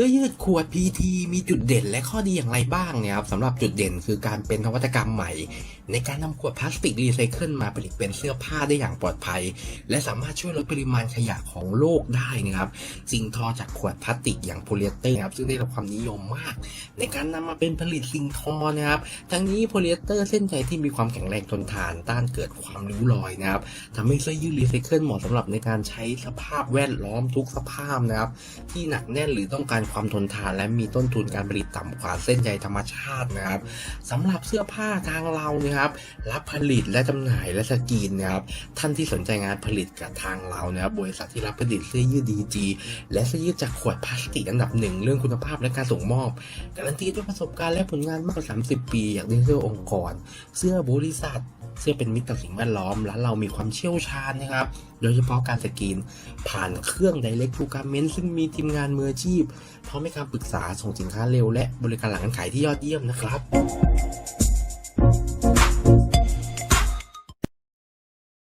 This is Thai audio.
สื้อยืดขวด PT มีจุดเด่นและข้อดีอย่างไรบ้างเนี่ยครับสำหรับจุดเด่นคือการเป็นนวัตกรรมใหม่ ในการนำขวดพลาสติกรีไซเคิลมาผลิตเป็นเสื้อผ้าได้อย่างปลอดภัย และสามารถช่วยลดปริมาณขยะของโลกได้นะครับสิ่งทอจากขวดพลาสติกอย่างโพลีเอสเตอร์นะครับซึ่งได้รับความนิยมมาก ในการนำมาเป็นผลิตสิ่งทอนะครับทั้งนี้โพลีเอสเตอร์เส้นใยที่มีความแข็งแรงทนทานต้านเกิดความริ้วรอยนะครับทำให้เสื้อยืดรีไซเคิลเหมาะสำหรับในการใช้สภาพแวดล้อมทุกสภาพนะครับที่หนักแน่นหรือต้องการความทนทานและมีต้นทุนการผลิตต่ำกว่าเส้นใยธรรมชาตินะครับสำหรับเสื้อผ้าทางเรานะครับรับผลิตและจำหน่ายและสกรีนนะครับท่านที่สนใจงานผลิตกับทางเรานะครับบริษัทที่รับผลิตเสื้อยืดดีจีและเสื้อยืดจากขวดพลาสติกอันดับหนึ่งเรื่องคุณภาพและการส่งมอบการันตีด้วยประสบการณ์และผลงานมากกว่า 30 ปี อย่างดีเสื้อองค์กร เสื้อบริษัท เสื้อเป็นมิตรต่อสิ่งแวดล้อม และเรามีความเชี่ยวชาญนะครับ โดยเฉพาะการสกรีน ผ่านเครื่อง Direct to Garment ซึ่งมีทีมงานมืออาชีพ พร้อมให้คำปรึกษาส่งสินค้าเร็วและบริการหลังการขายที่ยอดเยี่ยมนะครับ